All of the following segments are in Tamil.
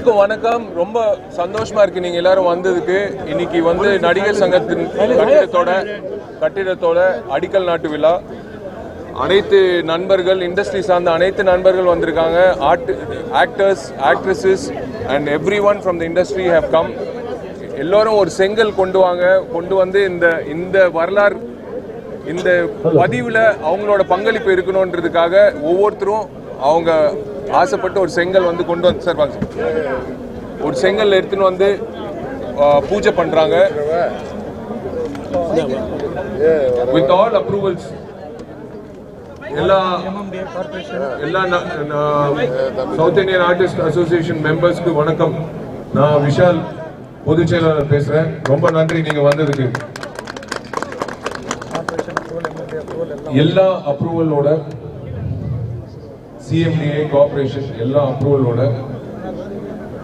எல்லாருக்கும் வணக்கம். ரொம்ப சந்தோஷமா இருக்கு நீங்க எல்லாரும் வந்ததுக்கு. இன்னைக்கு வந்து நடிகர் சங்கத்தின் கட்டிடத்தோட கட்டிடத்தோட அடிக்கல் நாட்டு விழா. அனைத்து நண்பர்கள் இண்டஸ்ட்ரி சார்ந்த அனைத்து நண்பர்கள் வந்திருக்காங்க. Art actors actresses and everyone from the industry have come எல்லோரும் ஒரு செங்கல் கொண்டு வாங்க. கொண்டு வந்து இந்த இந்த வரலாறு இந்த பதிவில் அவங்களோட பங்களிப்பு இருக்கணுன்றதுக்காக ஒவ்வொருத்தரும் அவங்க ஆசைப்பட்டு ஒரு செங்கல் வந்து கொண்டு வந்து சார் வாங்க ஒரு செங்கல் எடுத்துன்னு வந்து பூஜை பண்ணுறாங்க வித் ஆல் அப்ரூவல்ஸ் எல்லா எல்லா சவுத் இந்தியன் ஆர்டிஸ்ட் அசோசியேஷன் மெம்பர்ஸ்க்கு வணக்கம். நான் விஷால் பொதுச் செயலாளர் பேசுகிறேன் ரொம்ப நன்றி நீங்கள் வந்ததுக்கு. எல்லா அப்ரூவலோட சிஎம்டிஏ கார்பரேஷன் எல்லா அப்ரூவலோட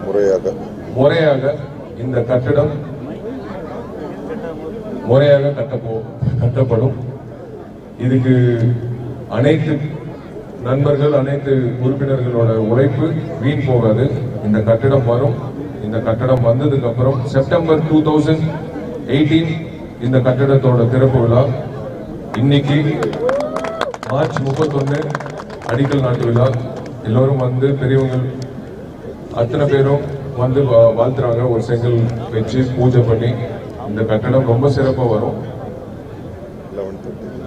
முறையாக. முறையாக இந்த கட்டடம் முறையாக கட்டப்போ கட்டப்படும். இதுக்கு அனைத்து நண்பர்கள் அனைத்து உறுப்பினர்களோட உழைப்பு வீண் போகாது. இந்த கட்டடம் வரும். இந்த கட்டடம் வந்ததுக்கு அப்புறம் செப்டம்பர் டூ தௌசண்ட் எயிட்டீன் இந்த கட்டடத்தோட திறப்பு விழா. இன்னைக்கு மார்ச் முப்பத்தொன்னு அடிக்கல் நாட்டு விழா எல்லோரும் வந்து பெரியவங்க அத்தனை பேரும் வந்து வா- வாழ்த்துறாங்க. ஒரு செங்கல் வச்சு பூஜை பண்ணி இந்த கட்டடம் ரொம்ப சிறப்பாக வரும்.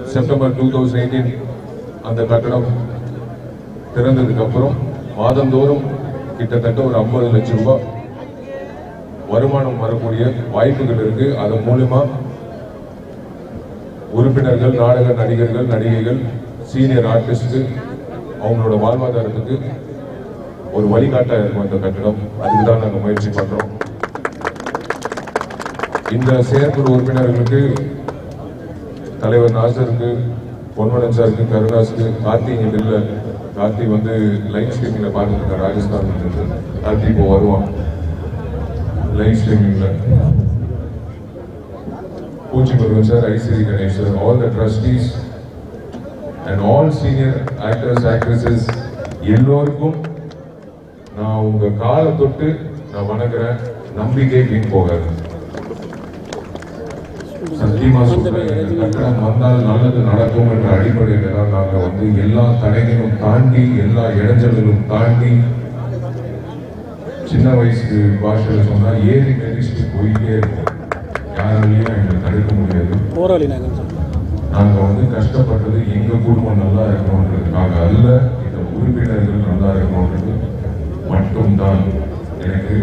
செப்டம்பர் டூ தௌசண்ட் எயிட்டீன் அந்த கட்டடம் திறந்ததுக்கப்புறம் மாதந்தோறும் கிட்டத்தட்ட ஒரு ஐம்பது லட்சம் ரூபாய் வருமானம் வரக்கூடிய வாய்ப்புகள் இருக்கு. அதன் மூலிமா உறுப்பினர்கள் நாடக நடிகர்கள் நடிகைகள் சீனியர் ஆர்டிஸ்ட்டு அவங்களோட வாழ்வாதாரத்துக்கு ஒரு வழிகாட்டா இருக்கும் இந்த கட்டிடம். அதுக்கு தான் நாங்கள் முயற்சி பண்றோம். இந்த செயற்குழு உறுப்பினர்களுக்கு தலைவர் நாசருக்கு பொன்வனன் சாருக்கு கருணாஸுக்கு கார்த்தி இங்க இல்ல கார்த்தி வந்து லைவ் ஸ்ட்ரீமிங்ல பார்த்துருக்கார் ராஜஸ்தான் கார்த்தி இப்போ வருவான். Live ஸ்ட்ரீமிங்ல Poochi Murugan sir Ishari Ganesh sir all the trustees and all senior actors actresses எல்லோருக்கும் நான் உங்க காலை தொட்டு நான் வணங்குறேன் நம்பிக்கை வீண் போகாது. சத்தியமா சொல்றேன் கட்டணம் வந்தால் நல்லது நடக்கும் என்ற அடிப்படையில் தான் நாங்கள் வந்து எல்லா தடைகளும் தாண்டி எல்லா இடைஞ்சல்களும் தாண்டி சின்ன வயசு பாஷையில் சொன்னால் ஏறி நெரிசிட்டு போயிட்டே இருக்கும் யாராலையும் எங்களை தடுக்க முடியாது. போராளி நாங்கள் நாங்கள் வந்து கஷ்டப்பட்டது எங்கள் குடும்பம் நல்லா இருக்கணுன்றதுக்காக அல்ல இந்த உறுப்பினர்கள் நல்லா இருக்கணுன்றது மட்டும்தான். எனக்கு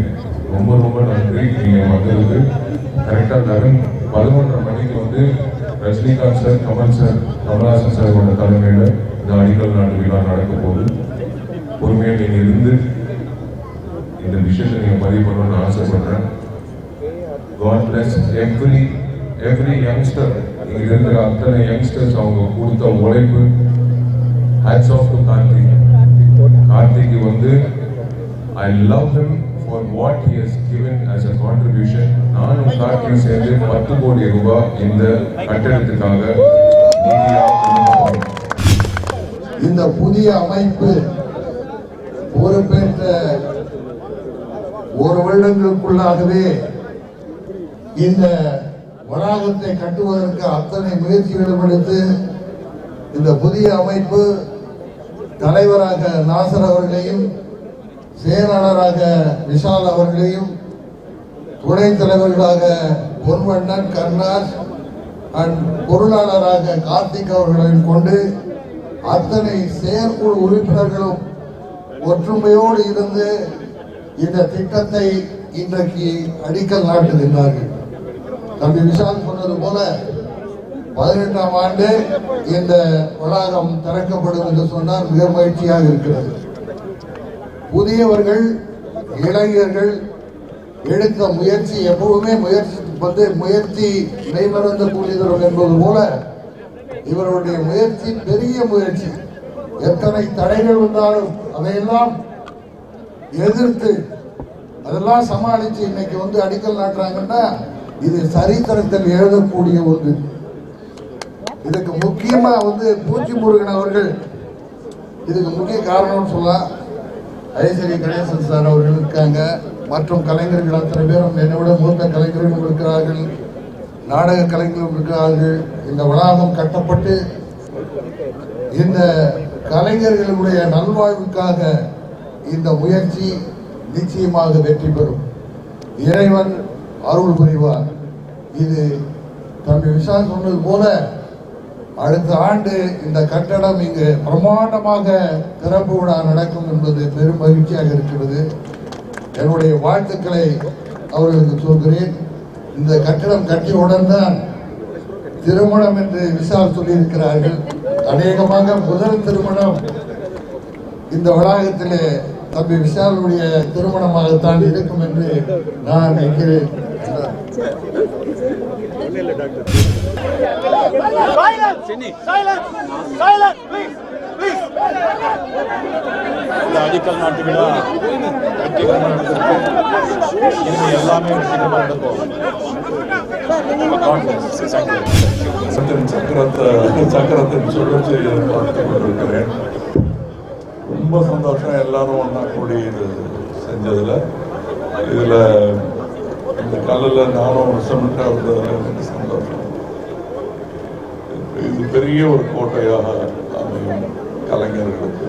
ரொம்ப ரொம்ப நன்றி. நீங்கள் வந்ததுக்கு கரெக்டாக லெவன் பதினொன்றரை மணிக்கு வந்து ரஜினிகாந்த் சார் கமல் சார் கமல்ஹாசன் சாரோட தலைமையில் இந்த அடிக்கல் நாடு விழா நடக்க போகுது. பொறுமையாக நீங்கள் இருந்து இந்த விஷயத்தை நீங்கள் பதிவு பண்ணணும்னு ஆசைப்படுறேன். God bless every every youngster இங்கே இருக்கிற அத்தனை யங்ஸ்டர்ஸ் அவங்க கொடுத்த உழைப்பு hats off to Karthik Karthik வந்து I love him for what he has given as a contribution நானும் கார்த்திக் சேர்ந்து பத்து கோடி ரூபாய் இந்த கட்டடத்துக்காக இந்த புதிய அமைப்பு பொறுப்பேற்ற ஒரு வருடங்களுக்குள்ளாகவே இந்த வளாகத்தை கட்டுவதற்கு அத்தனை முயற்சிகளும் எடுத்து இந்த புதிய அமைப்பு தலைவராக நாசர் அவர்களையும் செயலாளராக விஷால் அவர்களையும் துணைத் தலைவர்களாக பொன்வண்ணன் கர்ணாஸ் அண்ட் பொருளாளராக கார்த்திக் அவர்களையும் கொண்டு அத்தனை செயற்குழு உறுப்பினர்களும் ஒற்றுமையோடு இருந்து இந்த திட்டத்தை இன்றைக்கு அடிக்கல் நாட்டுகின்றார்கள். தம்பி விஷால் சொன்னது போல பதினெட்டாம் ஆண்டு இந்த வளாகம் திறக்கப்படும் என்று சொன்னால் மிக மகிழ்ச்சியாக இருக்கிறது. புதியவர்கள் இளைஞர்கள் எடுத்த முயற்சி எப்பவுமே முயற்சி வந்து முயற்சி மெய்மறந்த கூலி என்பது போல இவருடைய முயற்சி பெரிய முயற்சி. எத்தனை தடைகள் வந்தாலும் அதையெல்லாம் எதிர்த்து அதெல்லாம் சமாளித்து இன்னைக்கு வந்து அடிக்கல் நாட்டுறாங்கன்னா இது சரித்திரத்தில் எழுதக்கூடிய ஒன்று. இதுக்கு முக்கியமாக வந்து பூச்சி முருகன் அவர்கள் இதுக்கு முக்கிய காரணம்னு சொல்லலாம் ஐஸ்வரி கணேசன் சார் அவர்கள் இருக்காங்க. மற்றும் கலைஞர்கள் அத்தனை பேரும் என்னை விட மூத்த கலைஞர்களும் இருக்கிறார்கள். நாடக கலைஞர்களும் இருக்கிறார்கள். இந்த வளாகம் கட்டப்பட்டு இந்த கலைஞர்களுடைய நல்வாழ்வுக்காக இந்த முயற்சி நிச்சயமாக வெற்றி பெறும். இறைவன் அருள் புரிவார். இது தம்பி விஷால் சொன்னது போல அடுத்த ஆண்டு இந்த கட்டடம் இங்கு பிரமாண்டமாக திறப்பு விழா நடக்கும் என்பது பெரும் மகிழ்ச்சியாக இருக்கிறது. என்னுடைய வாழ்த்துக்களை அவர்களுக்கு சொல்கிறேன். இந்த கட்டடம் கட்டியவுடன் தான் திருமணம் என்று விஷால் சொல்லியிருக்கிறார்கள். அநேகமாக முதல் திருமணம் இந்த வளாகத்திலே தம்பி விஷாலுடைய திருமணமாகத்தான் இருக்கும் என்று நான் நினைக்கிறேன். இந்த அடிக்கல் நாட்டு விழா வெற்றிகரமாக நடந்திருக்கு இனிமே எல்லாமே வெற்றிகரமாக நடக்கும் சத்தின் சக்கரத்தை சக்கரத்தின் சுழற்சியை பார்த்து கொண்டிருக்கிறேன் ரொம்ப சந்தோஷம். எல்லாரும் ஒன்றா கூடி இது செஞ்சதில். இதில் இந்த கல்லில் நானும் சிமெண்ட்டாக இருந்தது சந்தோஷம். இது பெரிய ஒரு கோட்டையாக அமையும் கலைஞர்களுக்கு.